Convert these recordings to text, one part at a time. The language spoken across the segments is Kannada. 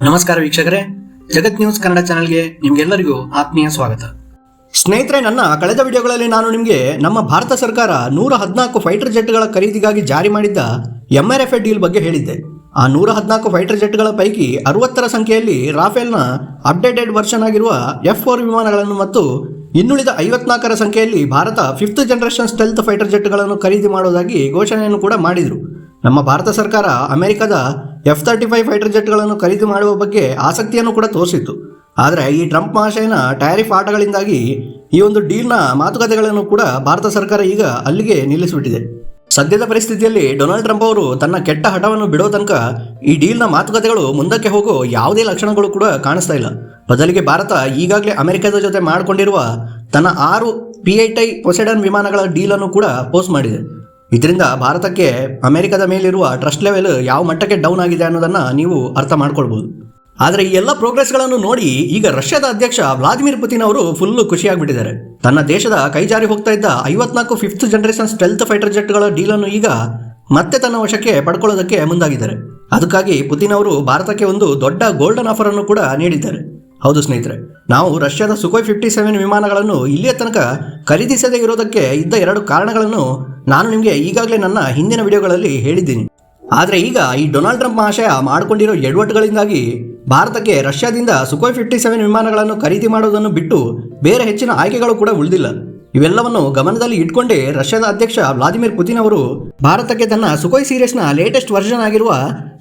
ನಮಸ್ಕಾರ ವೀಕ್ಷಕರೇ. ಜಗತ್ ನ್ಯೂಸ್ ಕನ್ನಡ ಚಾನೆಲ್ಗೆ ನಿಮ್ಗೆಲ್ಲರಿಗೂ ಆತ್ಮೀಯ ಸ್ವಾಗತ. ಸ್ನೇಹಿತರೆ, ನನ್ನ ಕಳೆದ ವಿಡಿಯೋಗಳಲ್ಲಿ ನಾನು ನಿಮಗೆ ನಮ್ಮ ಭಾರತ ಸರ್ಕಾರ ನೂರ ಹದಿನಾಲ್ಕು ಫೈಟರ್ ಜೆಟ್ಗಳ ಖರೀದಿಗಾಗಿ ಜಾರಿ ಮಾಡಿದ್ದ M R F A deal ಬಗ್ಗೆ ಹೇಳಿದ್ದೆ. ಆ ನೂರ ಹದಿನಾಲ್ಕು ಫೈಟರ್ ಜೆಟ್ಗಳ ಪೈಕಿ ಅರವತ್ತರ ಸಂಖ್ಯೆಯಲ್ಲಿ ರಾಫೆಲ್ನ ಅಪ್ಡೇಟೆಡ್ ವರ್ಷನ್ ಆಗಿರುವ ಎಫ್ ಫೋರ್ ವಿಮಾನಗಳನ್ನು ಮತ್ತು ಇನ್ನುಳಿದ ಐವತ್ನಾಲ್ಕರ ಸಂಖ್ಯೆಯಲ್ಲಿ Bharat fifth generation stealth fighter ಜೆಟ್ಗಳನ್ನು ಖರೀದಿ ಮಾಡುವುದಾಗಿ ಘೋಷಣೆಯನ್ನು ಕೂಡ ಮಾಡಿದರು. ನಮ್ಮ ಭಾರತ ಸರ್ಕಾರ ಅಮೆರಿಕದ ಎಫ್ ತರ್ಟಿ ಫೈವ್ ಫೈಟರ್ ಜೆಟ್ಗಳನ್ನು ಖರೀದಿ ಮಾಡುವ ಬಗ್ಗೆ ಆಸಕ್ತಿಯನ್ನು ಕೂಡ ತೋರಿಸಿತ್ತು. ಆದರೆ ಈ ಟ್ರಂಪ್ ಮಹಾಶಯನ ಟ್ಯಾರಿಫ್ ಆಟಗಳಿಂದಾಗಿ ಈ ಒಂದು ಡೀಲ್ನ ಮಾತುಕತೆಗಳನ್ನು ಕೂಡ ಭಾರತ ಸರ್ಕಾರ ಈಗ ಅಲ್ಲಿಗೆ ನಿಲ್ಲಿಸಿಬಿಟ್ಟಿದೆ. ಸದ್ಯದ ಪರಿಸ್ಥಿತಿಯಲ್ಲಿ ಡೊನಾಲ್ಡ್ ಟ್ರಂಪ್ ಅವರು ತನ್ನ ಕೆಟ್ಟ ಹಠವನ್ನು ಬಿಡೋ ತನಕ ಈ ಡೀಲ್ನ ಮಾತುಕತೆಗಳು ಮುಂದಕ್ಕೆ ಹೋಗೋ ಯಾವುದೇ ಲಕ್ಷಣಗಳು ಕೂಡ ಕಾಣಿಸ್ತಾ ಇಲ್ಲ. ಬದಲಿಗೆ ಭಾರತ ಈಗಾಗಲೇ ಅಮೆರಿಕದ ಜೊತೆ ಮಾಡಿಕೊಂಡಿರುವ ತನ್ನ ಆರು ಪಿ ಐ ಟೈ ಪೊಸೆಡನ್ ವಿಮಾನಗಳ ಡೀಲನ್ನು ಕೂಡ ಪೋಸ್ಟ್ ಮಾಡಿದೆ. ಇದರಿಂದ ಭಾರತಕ್ಕೆ ಅಮೆರಿಕದ ಮೇಲಿರುವ ಟ್ರಸ್ಟ್ ಲೆವೆಲ್ ಯಾವ ಮಟ್ಟಕ್ಕೆ ಡೌನ್ ಆಗಿದೆ ಅನ್ನೋದನ್ನ ನೀವು ಅರ್ಥ ಮಾಡ್ಕೊಳ್ಬೋದು. ಆದರೆ ಈ ಎಲ್ಲ ಪ್ರೋಗ್ರೆಸ್ಗಳನ್ನು ನೋಡಿ ಈಗ ರಷ್ಯಾದ ಅಧ್ಯಕ್ಷ ವ್ಲಾದಿಮಿರ್ ಪುತಿನ್ ಅವರು ಫುಲ್ ಖುಷಿಯಾಗಿಬಿಟ್ಟಿದ್ದಾರೆ. ತನ್ನ ದೇಶದ ಕೈಜಾರಿ ಹೋಗ್ತಾ ಇದ್ದ ಐವತ್ನಾಲ್ಕು ಫಿಫ್ತ್ ಜನರೇಷನ್ ಸ್ಟೆಲ್ತ್ ಫೈಟರ್ ಜೆಟ್ಗಳ ಡೀಲನ್ನು ಈಗ ಮತ್ತೆ ತನ್ನ ವಶಕ್ಕೆ ಪಡ್ಕೊಳ್ಳೋದಕ್ಕೆ ಮುಂದಾಗಿದ್ದಾರೆ. ಅದಕ್ಕಾಗಿ ಪುತಿನ್ ಅವರು ಭಾರತಕ್ಕೆ ಒಂದು ದೊಡ್ಡ ಗೋಲ್ಡನ್ ಆಫರ್ ಅನ್ನು ಕೂಡ ನೀಡಿದ್ದಾರೆ. ಹೌದು ಸ್ನೇಹಿತರೆ, ನಾವು ರಷ್ಯಾದ ಸುಖೋಯ್ ಫಿಫ್ಟಿ ಸೆವೆನ್ ವಿಮಾನಗಳನ್ನು ಇಲ್ಲಿಯ ತನಕ ಖರೀದಿಸದೇ ಇರೋದಕ್ಕೆ ಇದ್ದ ಎರಡು ಕಾರಣಗಳನ್ನು ನಾನು ನಿಮಗೆ ಈಗಾಗಲೇ ನನ್ನ ಹಿಂದಿನ ವಿಡಿಯೋಗಳಲ್ಲಿ ಹೇಳಿದ್ದೀನಿ. ಆದರೆ ಈಗ ಈ ಡೊನಾಲ್ಡ್ ಟ್ರಂಪ್ ಮಹಾಶಯ ಮಾಡಿಕೊಂಡಿರೋ ಎಡವಟ್ಟುಗಳಿಂದಾಗಿ ಭಾರತಕ್ಕೆ ರಷ್ಯಾದಿಂದ ಸುಖೋಯ್ ಫಿಫ್ಟಿ ಸೆವೆನ್ ವಿಮಾನಗಳನ್ನು ಖರೀದಿ ಮಾಡೋದನ್ನು ಬಿಟ್ಟು ಬೇರೆ ಹೆಚ್ಚಿನ ಆಯ್ಕೆಗಳು ಕೂಡ ಉಳಿದಿಲ್ಲ. ಇವೆಲ್ಲವನ್ನು ಗಮನದಲ್ಲಿ ಇಟ್ಕೊಂಡೇ ರಷ್ಯಾದ ಅಧ್ಯಕ್ಷ ವ್ಲಾದಿಮಿರ್ ಪುತಿನ್ ಅವರು ಭಾರತಕ್ಕೆ ತನ್ನ ಸುಖೋಯ್ ಸೀರೀಸ್ನ ಲೇಟೆಸ್ಟ್ ವರ್ಷನ್ ಆಗಿರುವ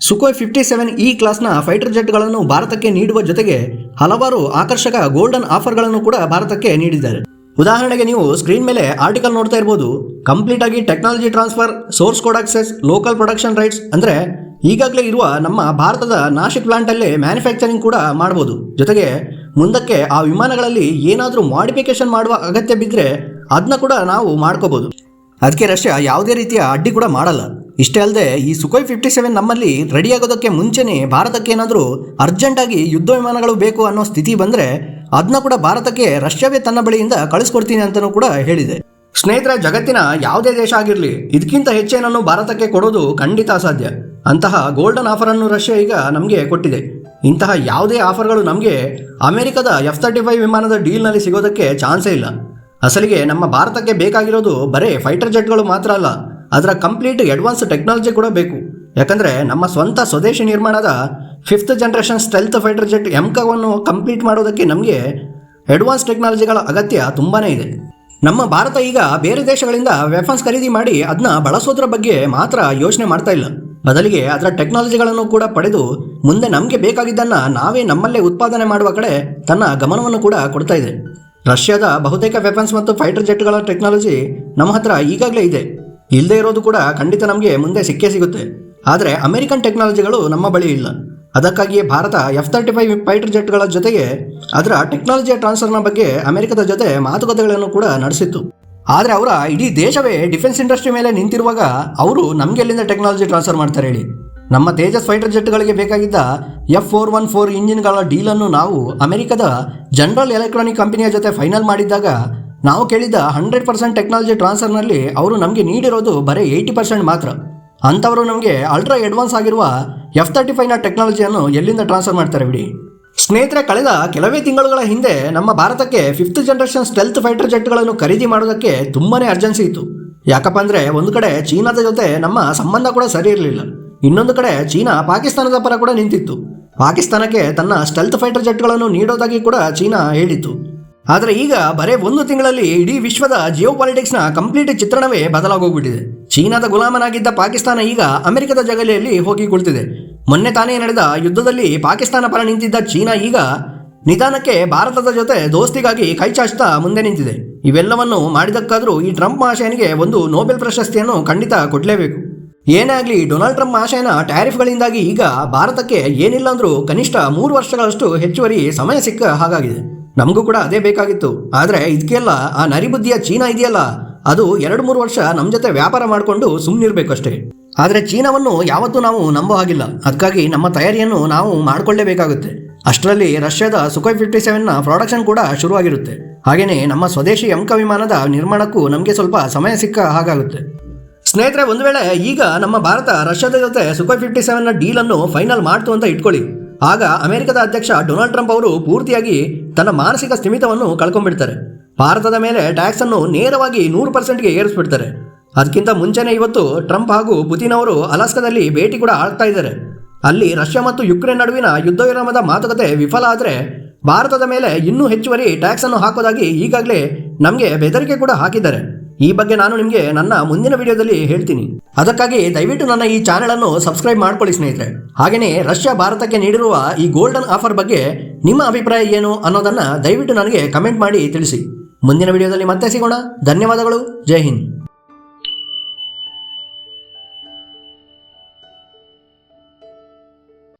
ಸುಖೋಯ್ ಫಿಫ್ಟಿ ಸೆವೆನ್ ಇ ಕ್ಲಾಸ್ನ ಫೈಟರ್ ಜೆಟ್ಗಳನ್ನು ಭಾರತಕ್ಕೆ ನೀಡುವ ಜೊತೆಗೆ ಹಲವಾರು ಆಕರ್ಷಕ ಗೋಲ್ಡನ್ ಆಫರ್ಗಳನ್ನು ಕೂಡ ಭಾರತಕ್ಕೆ ನೀಡಿದ್ದಾರೆ. ಉದಾಹರಣೆಗೆ ನೀವು ಸ್ಕ್ರೀನ್ ಮೇಲೆ ಆರ್ಟಿಕಲ್ ನೋಡ್ತಾ ಇರ್ಬೋದು. ಕಂಪ್ಲೀಟ್ ಆಗಿ technology transfer source code access local production rights ಅಂದ್ರೆ ಈಗಾಗಲೇ ಇರುವ ನಮ್ಮ ಭಾರತದ ನಾಶಿಕ್ ಪ್ಲಾಂಟ್ ಅಲ್ಲೇ ಮ್ಯಾನುಫ್ಯಾಕ್ಚರಿಂಗ್ ಕೂಡ ಮಾಡಬಹುದು ಜೊತೆಗೆ ಮುಂದಕ್ಕೆ ಆ ವಿಮಾನಗಳಲ್ಲಿ ಏನಾದರೂ ಮಾಡಿಫಿಕೇಶನ್ ಮಾಡುವ ಅಗತ್ಯ ಬಿದ್ದರೆ ಅದನ್ನ ಕೂಡ ನಾವು ಮಾಡ್ಕೋಬೋದು. ಅದಕ್ಕೆ ರಷ್ಯಾ ಯಾವುದೇ ರೀತಿಯ ಅಡ್ಡಿ ಕೂಡ ಮಾಡಲ್ಲ. ಇಷ್ಟೇ ಅಲ್ಲದೆ ಈ ಸುಖೋಯ್ ಫಿಫ್ಟಿ ಸೆವೆನ್ ನಮ್ಮಲ್ಲಿ ರೆಡಿಯಾಗೋದಕ್ಕೆ ಮುಂಚೆನೇ ಭಾರತಕ್ಕೆ ಏನಾದರೂ ಅರ್ಜೆಂಟಾಗಿ ಯುದ್ಧ ವಿಮಾನಗಳು ಬೇಕು ಅನ್ನೋ ಸ್ಥಿತಿ ಬಂದರೆ ಅದನ್ನ ಕೂಡ ಭಾರತಕ್ಕೆ ರಷ್ಯಾವೇ ತನ್ನ ಬಳಿಯಿಂದ ಕಳಿಸ್ಕೊಡ್ತೀನಿ ಅಂತಲೂ ಕೂಡ ಹೇಳಿದೆ. ಸ್ನೇಹಿತರ, ಜಗತ್ತಿನ ಯಾವುದೇ ದೇಶ ಆಗಿರಲಿ ಇದಕ್ಕಿಂತ ಹೆಚ್ಚೇನನ್ನು ಭಾರತಕ್ಕೆ ಕೊಡೋದು ಖಂಡಿತ ಅಸಾಧ್ಯ. ಅಂತಹ ಗೋಲ್ಡನ್ ಆಫರನ್ನು ರಷ್ಯಾ ಈಗ ನಮಗೆ ಕೊಟ್ಟಿದೆ. ಇಂತಹ ಯಾವುದೇ ಆಫರ್ಗಳು ನಮಗೆ ಅಮೆರಿಕದ ಎಫ್ ತರ್ಟಿ ಫೈವ್ ವಿಮಾನದ ಡೀಲ್ನಲ್ಲಿ ಸಿಗೋದಕ್ಕೆ ಚಾನ್ಸೇ ಇಲ್ಲ. ಅಸಲಿಗೆ ನಮ್ಮ ಭಾರತಕ್ಕೆ ಬೇಕಾಗಿರೋದು ಬರೀ ಫೈಟರ್ ಜೆಟ್ಗಳು ಮಾತ್ರ ಅಲ್ಲ, ಅದರ ಕಂಪ್ಲೀಟ್ ಅಡ್ವಾನ್ಸ್ ಟೆಕ್ನಾಲಜಿ ಕೂಡ ಬೇಕು. ಯಾಕಂದರೆ ನಮ್ಮ ಸ್ವಂತ ಸ್ವದೇಶಿ ನಿರ್ಮಾಣದ fifth generation stealth fighter jet ಎಂಕವನ್ನು complete ಮಾಡೋದಕ್ಕೆ ನಮಗೆ ಅಡ್ವಾನ್ಸ್ ಟೆಕ್ನಾಲಜಿಗಳ ಅಗತ್ಯ ತುಂಬಾ ಇದೆ. ನಮ್ಮ ಭಾರತ ಈಗ ಬೇರೆ ದೇಶಗಳಿಂದ ವೆಫನ್ಸ್ ಖರೀದಿ ಮಾಡಿ ಅದನ್ನ ಬಳಸೋದ್ರ ಬಗ್ಗೆ ಮಾತ್ರ ಯೋಚನೆ ಮಾಡ್ತಾ ಇಲ್ಲ. ಬದಲಿಗೆ ಅದರ ಟೆಕ್ನಾಲಜಿಗಳನ್ನು ಕೂಡ ಪಡೆದು ಮುಂದೆ ನಮಗೆ ಬೇಕಾಗಿದ್ದನ್ನು ನಾವೇ ನಮ್ಮಲ್ಲೇ ಉತ್ಪಾದನೆ ಮಾಡುವ ಕಡೆ ತನ್ನ ಗಮನವನ್ನು ಕೂಡ ಕೊಡ್ತಾ ಇದೆ. ರಷ್ಯಾದ ಬಹುತೇಕ ವೆಪನ್ಸ್ ಮತ್ತು ಫೈಟರ್ ಜೆಟ್ಗಳ ಟೆಕ್ನಾಲಜಿ ನಮ್ಮ ಹತ್ರ ಈಗಾಗಲೇ ಇದೆ. ಇಲ್ಲದೆ ಇರೋದು ಕೂಡ ಖಂಡಿತ ನಮಗೆ ಮುಂದೆ ಸಿಕ್ಕೇ ಸಿಗುತ್ತೆ. ಆದರೆ ಅಮೆರಿಕನ್ ಟೆಕ್ನಾಲಜಿಗಳು ನಮ್ಮ ಬಳಿ ಇಲ್ಲ. ಅದಕ್ಕಾಗಿಯೇ Bharat F thirty five fighter ಜೆಟ್ಗಳ ಜೊತೆಗೆ ಅದರ ಟೆಕ್ನಾಲಜಿಯ ಟ್ರಾನ್ಸ್ಫರ್ನ ಬಗ್ಗೆ ಅಮೆರಿಕದ ಜೊತೆ ಮಾತುಕತೆಗಳನ್ನು ಕೂಡ ನಡೆಸಿತ್ತು. ಆದರೆ ಅವರ ಇಡೀ ದೇಶವೇ ಡಿಫೆನ್ಸ್ ಇಂಡಸ್ಟ್ರಿ ಮೇಲೆ ನಿಂತಿರುವಾಗ ಅವರು ನಮಗೆ ಎಲ್ಲಿಂದ ಟೆಕ್ನಾಲಜಿ ಟ್ರಾನ್ಸ್ಫರ್ ಮಾಡ್ತಾರೆ ಹೇಳಿ? ನಮ್ಮ ತೇಜಸ್ ಫೈಟರ್ ಜೆಟ್ಗಳಿಗೆ ಬೇಕಾಗಿದ್ದ ಎಫ್ ಫೋರ್ ಒನ್ ಫೋರ್ ಇಂಜಿನ್ಗಳ ಡೀಲನ್ನು ನಾವು ಅಮೆರಿಕದ ಜನರಲ್ ಎಲೆಕ್ಟ್ರಾನಿಕ್ ಕಂಪನಿಯ ಜೊತೆ ಫೈನಲ್ ಮಾಡಿದ್ದಾಗ ನಾವು ಕೇಳಿದ್ದ ಹಂಡ್ರೆಡ್ ಪರ್ಸೆಂಟ್ ಟೆಕ್ನಾಲಜಿ ಟ್ರಾನ್ಸ್ಫರ್ನಲ್ಲಿ ಅವರು ನಮಗೆ ನೀಡಿರೋದು ಬರೀ ಏಯ್ಟಿ ಪರ್ಸೆಂಟ್ ಮಾತ್ರ. ಅಂಥವರು ನಮಗೆ ಅಲ್ಟ್ರಾ ಅಡ್ವಾನ್ಸ್ ಆಗಿರುವ ಎಫ್ ತರ್ಟಿ ಫೈವ್ನ ಟೆಕ್ನಾಲಜಿಯನ್ನು ಎಲ್ಲಿಂದ ಟ್ರಾನ್ಸ್ಫರ್ ಮಾಡ್ತಾರೆ ಬಿಡಿ? ಸ್ನೇಹಿತರೆ, ಕಳೆದ ಕೆಲವೇ ತಿಂಗಳುಗಳ ಹಿಂದೆ ನಮ್ಮ ಭಾರತಕ್ಕೆ ಫಿಫ್ತ್ ಜನರೇಷನ್ ಸ್ಟೆಲ್ತ್ ಫೈಟರ್ ಜೆಟ್ಗಳನ್ನು ಖರೀದಿ ಮಾಡೋದಕ್ಕೆ ತುಂಬಾನೇ ಅರ್ಜೆನ್ಸಿ ಇತ್ತು. ಯಾಕಪ್ಪ ಅಂದರೆ ಒಂದು ಕಡೆ ಚೀನಾದ ಜೊತೆ ನಮ್ಮ ಸಂಬಂಧ ಕೂಡ ಸರಿ ಇರಲಿಲ್ಲ. ಇನ್ನೊಂದು ಕಡೆ ಚೀನಾ ಪಾಕಿಸ್ತಾನದ ಪರ ಕೂಡ ನಿಂತಿತ್ತು. ಪಾಕಿಸ್ತಾನಕ್ಕೆ ತನ್ನ ಸ್ಟೆಲ್ತ್ ಫೈಟರ್ ಜೆಟ್ಗಳನ್ನು ನೀಡೋದಾಗಿ ಕೂಡ ಚೀನಾ ಹೇಳಿತ್ತು. ಆದರೆ ಈಗ ಬರೇ ಒಂದು ತಿಂಗಳಲ್ಲಿ ಇಡೀ ವಿಶ್ವದ ಜಿಯೋ ಪಾಲಿಟಿಕ್ಸ್ನ ಕಂಪ್ಲೀಟ್ ಚಿತ್ರಣವೇ ಬದಲಾಗೋಗ್ಬಿಟ್ಟಿದೆ. ಚೀನಾದ ಗುಲಾಮನಾಗಿದ್ದ ಪಾಕಿಸ್ತಾನ ಈಗ ಅಮೆರಿಕದ ಜಗಲಿಯಲ್ಲಿ ಹೋಗಿ ಕುಳಿತಿದೆ ಮೊನ್ನೆ ತಾನೇ ನಡೆದ ಯುದ್ಧದಲ್ಲಿ ಪಾಕಿಸ್ತಾನ ಪರ ನಿಂತಿದ್ದ ಚೀನಾ ಈಗ ನಿಧಾನಕ್ಕೆ ಭಾರತದ ಜೊತೆ ದೋಸ್ತಿಗಾಗಿ ಕೈ ಚಾಚ್ತಾ ಮುಂದೆ ನಿಂತಿದೆ. ಇವೆಲ್ಲವನ್ನು ಮಾಡಿದಕ್ಕಾದರೂ ಈ ಟ್ರಂಪ್ ಆಶಯನಿಗೆ ಒಂದು ನೋಬೆಲ್ ಪ್ರಶಸ್ತಿಯನ್ನು ಖಂಡಿತ ಕೊಡಲೇಬೇಕು. ಏನೇ ಆಗಲಿ, ಡೊನಾಲ್ಡ್ ಟ್ರಂಪ್ ಆಶಯನ ಟ್ಯಾರಿಫ್ಗಳಿಂದಾಗಿ ಈಗ ಭಾರತಕ್ಕೆ ಏನಿಲ್ಲ ಅಂದರೂ ಕನಿಷ್ಠ ಮೂರು ವರ್ಷಗಳಷ್ಟು ಹೆಚ್ಚುವರಿ ಸಮಯ ಸಿಕ್ಕ ಹಾಗಾಗಿದೆ. ನಮಗೂ ಕೂಡ ಅದೇ ಬೇಕಾಗಿತ್ತು. ಆದರೆ ಇದಕ್ಕೆಲ್ಲ ಆ ನರಿಬುದ್ಧಿಯ ಚೀನಾ ಇದೆಯಲ್ಲ? ಅದು ಎರಡು ಮೂರು ವರ್ಷ ನಮ್ಮ ಜೊತೆ ವ್ಯಾಪಾರ ಮಾಡಿಕೊಂಡು ಸುಮ್ಮನಿರ್ಬೇಕು ಅಷ್ಟೇ ಆದರೆ ಚೀನಾವನ್ನು ಯಾವತ್ತೂ ನಾವು ನಂಬೋ ಹಾಗಿಲ್ಲ. ಅದಕ್ಕಾಗಿ ನಮ್ಮ ತಯಾರಿಯನ್ನು ನಾವು ಮಾಡಿಕೊಳ್ಳೇಬೇಕಾಗುತ್ತೆ. ಅಷ್ಟರಲ್ಲಿ ರಷ್ಯಾದ ಸುಖೋಯ್ ಫಿಫ್ಟಿ ಸೆವೆನ್ನ ಪ್ರೊಡಕ್ಷನ್ ಕೂಡ ಶುರುವಾಗಿರುತ್ತೆ. ಹಾಗೆಯೇ ನಮ್ಮ ಸ್ವದೇಶಿ ಎಂಕ ವಿಮಾನದ ನಿರ್ಮಾಣಕ್ಕೂ ನಮಗೆ ಸ್ವಲ್ಪ ಸಮಯ ಸಿಕ್ಕ ಹಾಗಾಗುತ್ತೆ. ಸ್ನೇಹಿತರೆ, ಒಂದು ವೇಳೆ ಈಗ ನಮ್ಮ ಭಾರತ ರಷ್ಯಾದ ಜೊತೆ ಸುಖೋಯ್ ಫಿಫ್ಟಿ ಸೆವೆನ್ನ ಡೀಲನ್ನು ಫೈನಲ್ ಮಾಡ್ತು ಅಂತ ಇಟ್ಕೊಳ್ಳಿ. ಆಗ ಅಮೆರಿಕದ ಅಧ್ಯಕ್ಷ ಡೊನಾಲ್ಡ್ ಟ್ರಂಪ್ ಅವರು ಪೂರ್ತಿಯಾಗಿ ತನ್ನ ಮಾನಸಿಕ ಸ್ಥಿಮಿತವನ್ನು ಕಳ್ಕೊಂಡ್ಬಿಡ್ತಾರೆ. ಭಾರತದ ಮೇಲೆ ಟ್ಯಾಕ್ಸ್ ಅನ್ನು ನೇರವಾಗಿ ನೂರು ಪರ್ಸೆಂಟ್ಗೆ ಏರಿಸ್ಬಿಡ್ತಾರೆ. ಅದಕ್ಕಿಂತ ಮುಂಚೆನೇ ಇವತ್ತು ಟ್ರಂಪ್ ಹಾಗೂ ಪುತಿನ್ ಅವರು ಅಲಾಸ್ಕಾದಲ್ಲಿ ಭೇಟಿ ಕೂಡ ಆಳ್ತಾ ಇದ್ದಾರೆ. ಅಲ್ಲಿ ರಷ್ಯಾ ಮತ್ತು ಯುಕ್ರೇನ್ ನಡುವಿನ ಯುದ್ಧ ವಿರಾಮದ ಮಾತುಕತೆ ವಿಫಲ ಆದರೆ ಭಾರತದ ಮೇಲೆ ಇನ್ನೂ ಹೆಚ್ಚುವರಿ ಟ್ಯಾಕ್ಸ್ ಅನ್ನು ಹಾಕೋದಾಗಿ ಈಗಾಗಲೇ ನಮಗೆ ಬೆದರಿಕೆ ಕೂಡ ಹಾಕಿದ್ದಾರೆ. ಈ ಬಗ್ಗೆ ನಾನು ನಿಮಗೆ ನನ್ನ ಮುಂದಿನ ವಿಡಿಯೋದಲ್ಲಿ ಹೇಳ್ತೀನಿ. ಅದಕ್ಕಾಗಿ ದಯವಿಟ್ಟು ನನ್ನ ಈ ಚಾನೆಲ್ ಅನ್ನು ಸಬ್ಸ್ಕ್ರೈಬ್ ಮಾಡ್ಕೊಳ್ಳಿ ಸ್ನೇಹಿತರೆ. ಹಾಗೆಯೇ ರಷ್ಯಾ ಭಾರತಕ್ಕೆ ನೀಡಿರುವ ಈ ಗೋಲ್ಡನ್ ಆಫರ್ ಬಗ್ಗೆ ನಿಮ್ಮ ಅಭಿಪ್ರಾಯ ಏನು ಅನ್ನೋದನ್ನು ದಯವಿಟ್ಟು ನನಗೆ ಕಮೆಂಟ್ ಮಾಡಿ ತಿಳಿಸಿ. ಮುಂದಿನ ವಿಡಿಯೋದಲ್ಲಿ ಮತ್ತೆ ಸಿಗೋಣ. ಧನ್ಯವಾದಗಳು. ಜೈ ಹಿಂದ್.